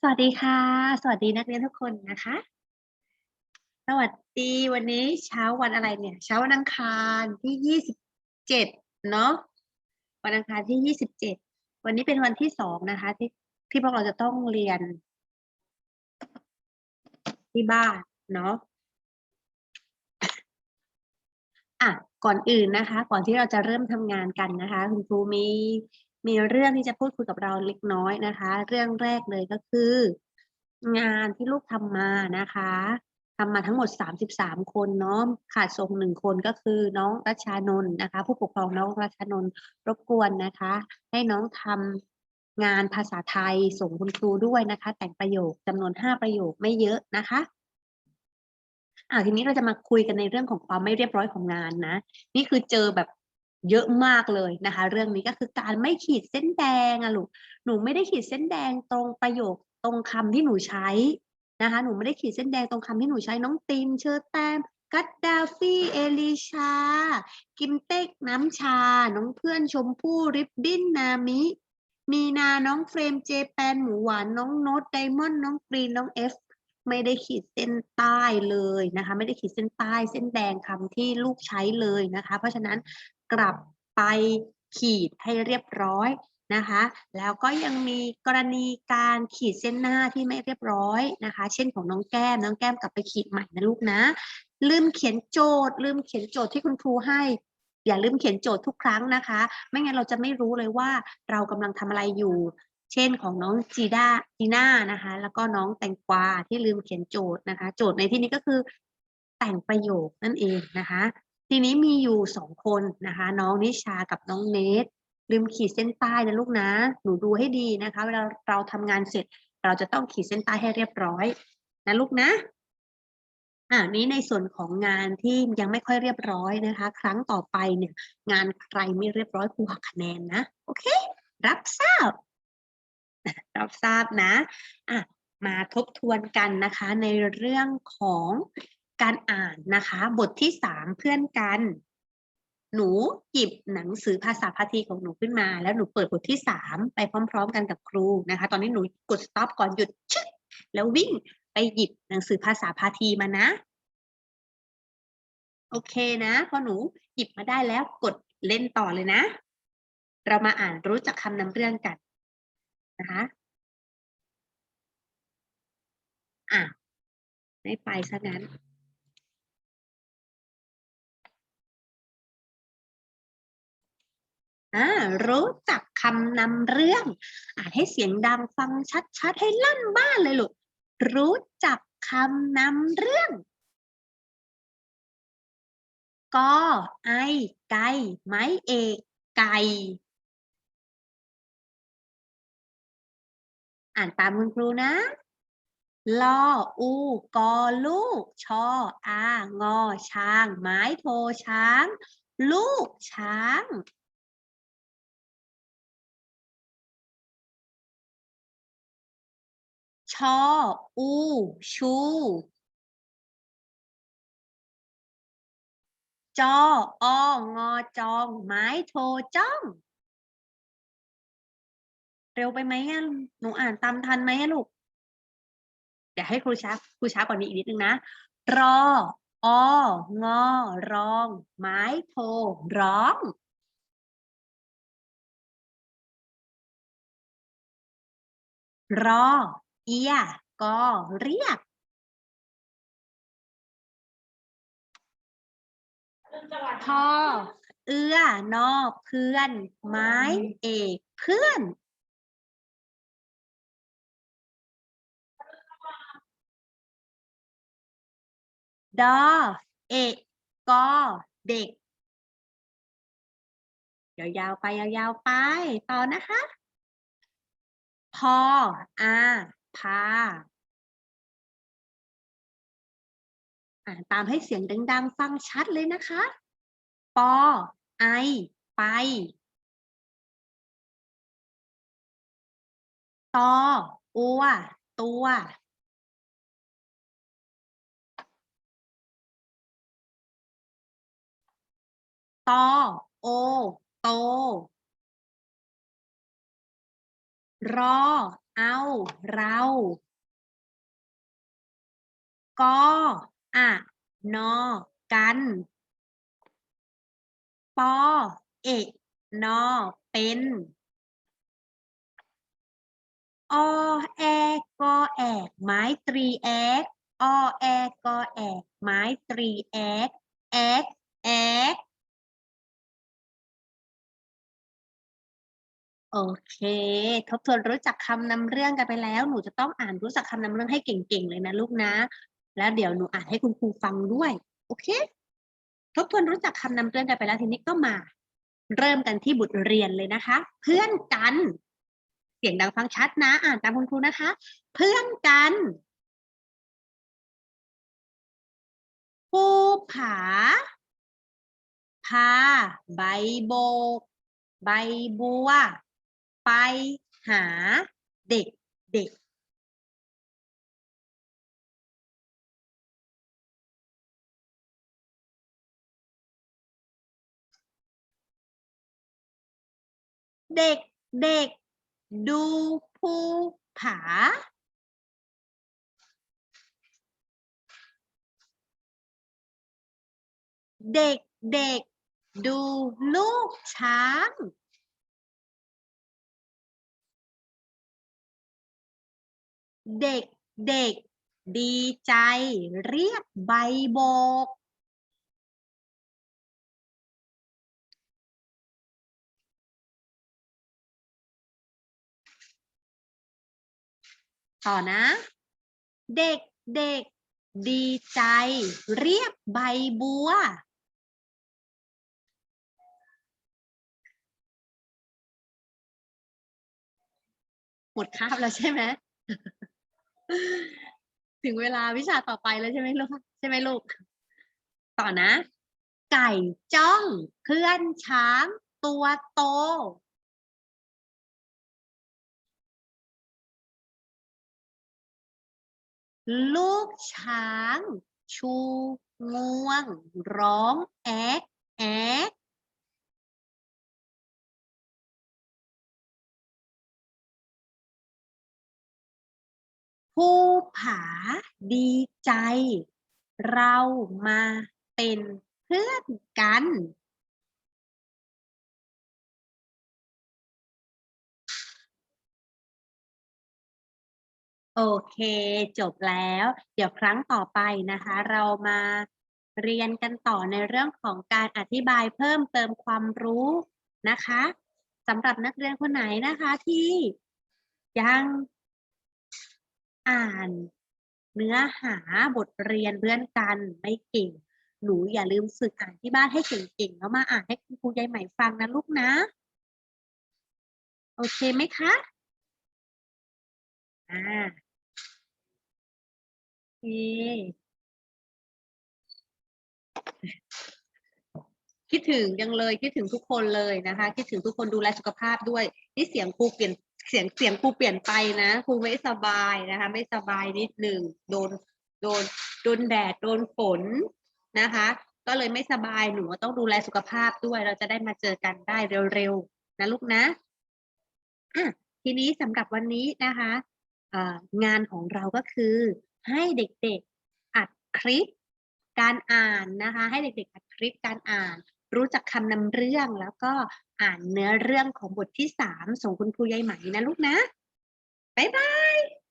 สวัสดีค่ะ สวัสดีนักเรียนทุกคนนะคะ สวัสดีวันนี้เช้าวันอะไรเนี่ย เช้าวันอังคารที่ยี่สิบเจ็ดเนาะวันอังคารที่ยี่สิบเจ็ดวันนี้เป็นวันที่สองนะคะ ที่ที่พวกเราจะต้องเรียน ที่บ้านเนาะอะก่อนอื่นนะคะ ก่อนที่เราจะเริ่มทำงานกันนะคะ คุณครูมี มีเรื่องที่จะพูดคุยกับเราเล็กน้อยนะคะ เรื่องแรกเลยก็คือ งานที่ลูกทำมานะคะทำมาทั้งหมด 33 คนเนาะขาดส่งหนึ่งคนก็คือน้องรัชานนท์นะคะ ผู้ปกครองน้องรัชชานนท์รบกวนนะคะ ให้น้องทำงานภาษาไทยส่งคุณครูด้วยนะคะ แต่งประโยคจำนวน 5 ประโยคไม่เยอะนะคะอ่าทีนี้เราจะมาคุยกันในเรื่องของความไม่เรียบร้อยของงานนะ นี่คือเจอแบบ เยอะมากเลยนะคะ เรื่องนี้ก็คือการไม่ขีดเส้นแดงอะลูกหนูไม่ได้ขีดเส้นแดงตรงประโยคตรงคำที่หนูใช้นะคะหนูไม่ได้ขีดเส้นแดงตรงคำที่หนูใช้น้องติมเชอร์แตมกัดดาฟี่เอลิชา กิมเต็กน้ำชา น้องเพื่อนชมพู่ริบบิ้นนามิ มีนาน้องเฟรมเจแปนหมูหวานน้องโน้ตไดมอนด์น้องกรีนน้องเอฟไม่ได้ขีดเส้นใต้เลยนะคะ ไม่ได้ขีดเส้นใต้เส้นแดงคำที่ลูกใช้เลยนะคะ เพราะฉะนั้น กลับไปขีดให้เรียบร้อยนะคะ แล้วก็ยังมีกรณีการขีดเส้นหน้าที่ไม่เรียบร้อยนะคะ เช่นของน้องแก้ม น้องแก้มกลับไปขีดใหม่นะลูกนะ ลืมเขียนโจทย์ ลืมเขียนโจทย์ที่คุณครูให้ อย่าลืมเขียนโจทย์ทุกครั้งนะคะ ไม่งั้นเราจะไม่รู้เลยว่าเรากำลังทำอะไรอยู่ เช่นของน้องจีด้าจีน่านะคะ แล้วก็น้องแตงกวาที่ลืมเขียนโจทย์นะคะ โจทย์ในที่นี้ก็คือแต่งประโยคนั่นเองนะคะ ทีนี้มีอยู่สองคนนะคะ น้องนิชากับน้องเนทลืมขีดเส้นใต้นะลูกนะ หนูดูให้ดีนะคะ เวลาเราทำงานเสร็จ เราจะต้องขีดเส้นใต้ให้เรียบร้อยนะลูกนะอ่านี้ในส่วนของงานที่ยังไม่ค่อยเรียบร้อยนะคะ ครั้งต่อไปเนี่ย งานใครไม่เรียบร้อยครูหักคะแนนนะโอเค รับทราบ รับทราบนะอะมาทบทวนกันนะคะในเรื่องของ การอ่านนะคะ บทที่สามเพื่อนกัน หนูหยิบหนังสือภาษาพาทีของหนูขึ้นมา แล้วหนูเปิดบทที่สามไปพร้อม ๆ กันกับครูนะคะ ตอนนี้หนูกด stop ก่อนหยุดชึกแล้ววิ่งไปหยิบหนังสือภาษาพาทีมานะโอเคนะพอหนูหยิบมาได้แล้วกดเล่นต่อเลยนะ เรามาอ่านรู้จักคำนำเรื่องกันนะคะอะไม่ไปซะงั้น อ่ารู้จักคำนำเรื่อง อ่านให้เสียงดังฟังชัดๆ ให้ลั่นบ้านเลยลูก รู้จักคำนำเรื่องกอไอไก่ไม้เอกไก่อ่านตามคุณครูนะลออูกอลูก ชออางอช้าง ไม้โทช้าง ลูกช้าง ชอ อู ชู จอ องอจอง ไม้โทจ้อง เร็วไปไหมอะหนูอ่านตามทันไหมลูก เดี๋ยวให้ครูช้าครูช้ากว่านี้อีกนิดนึงนะ รอ อ งอ รอง ไม้โท ร้องรอ เอียกอเรียกพอเอื้อนอเพื่อน ไม้เอกเพื่อน ดอเอกกอเด็กยาวๆไปยาวๆไป ต่อนะคะ พออา พาอ่านตามให้เสียงดังๆ ฟังชัดเลยนะคะ ปอ ไอ ไป ตอ อัว ตัว ตอ โอ โต รอ เอาเราก็อะนอ กัน ปอ เอกนอ เป็น อแอกอแอกไม้ตรีแอกอแอกอแอกไม้ตรีแอกแอกแอก โอเค ทบทวนรู้จักคำนำเรื่องกันไปแล้ว หนูจะต้องอ่านรู้จักคำนำเรื่องให้เก่งๆเลยนะลูกนะ แล้วเดี๋ยวหนูอ่านให้คุณครูฟังด้วย โอเค ทบทวนรู้จักคำนำเรื่องกันไปแล้วทีนี้ก็มา เริ่มกันที่บทเรียนเลยนะคะ เพื่อนกัน เสียงดังฟังชัดนะ อ่านตามคุณครูนะคะ เพื่อนกันภูผาพาใบโบก ใบบัว ไปหาเด็กเด็กเด็กเด็กดูภูผา เด็กเด็กดูลูกช้าง เด็กเด็กดีใจ เรียกใบโบก ต่อนะ เด็กเด็กดีใจ เรียกใบบัว หมดคาบแล้วใช่ไหม ถึงเวลาวิชาต่อไปแล้วใช่ไหมลูกใช่ไหมลูก ต่อนะ ไก่จ้องเพื่อนช้างตัวโต ลูกช้าง ชูงวง ร้องแอ๊กแอ๊ก ภูผาดีใจ เรามาเป็นเพื่อนกันโอเค จบแล้ว เดี๋ยวครั้งต่อไปนะคะ เรามาเรียนกันต่อในเรื่องของการอธิบายเพิ่มเติมความรู้นะคะสำหรับนักเรียนคนไหนนะคะที่ยัง อ่านเนื้อหาบทเรียนเพื่อนกันไม่เก่ง หนูอย่าลืมฝึกอ่านที่บ้านให้เก่งๆแล้วมาอ่านให้คุณครูยายใหม่ฟังนะลูกนะ โอเคไหมคะอ่าโอเคคิดถึงยังเลยคิดถึงทุกคนเลยนะคะ คิดถึงทุกคนดูแลสุขภาพด้วย นี่เสียงครูเปลี่ยน เสียงเสียงครูเปลี่ยนไปนะครูไม่สบายนะคะ ไม่สบายนิดหนึ่งโดนโดนโดนแดดโดนฝนนะคะ ก็เลยไม่สบายหนูต้องดูแลสุขภาพด้วย เราจะได้มาเจอกันได้เร็วๆนะลูกนะอะทีนี้สำหรับวันนี้นะคะงานของเราก็คือให้เด็กๆอัดคลิปการอ่านนะคะ ให้เด็กๆอัดคลิปการอ่าน รู้จักคำนำเรื่องแล้วก็อ่านเนื้อเรื่องของบทที่สามส่งคุณครูยายไหมนะลูกนะ บ๊ายบาย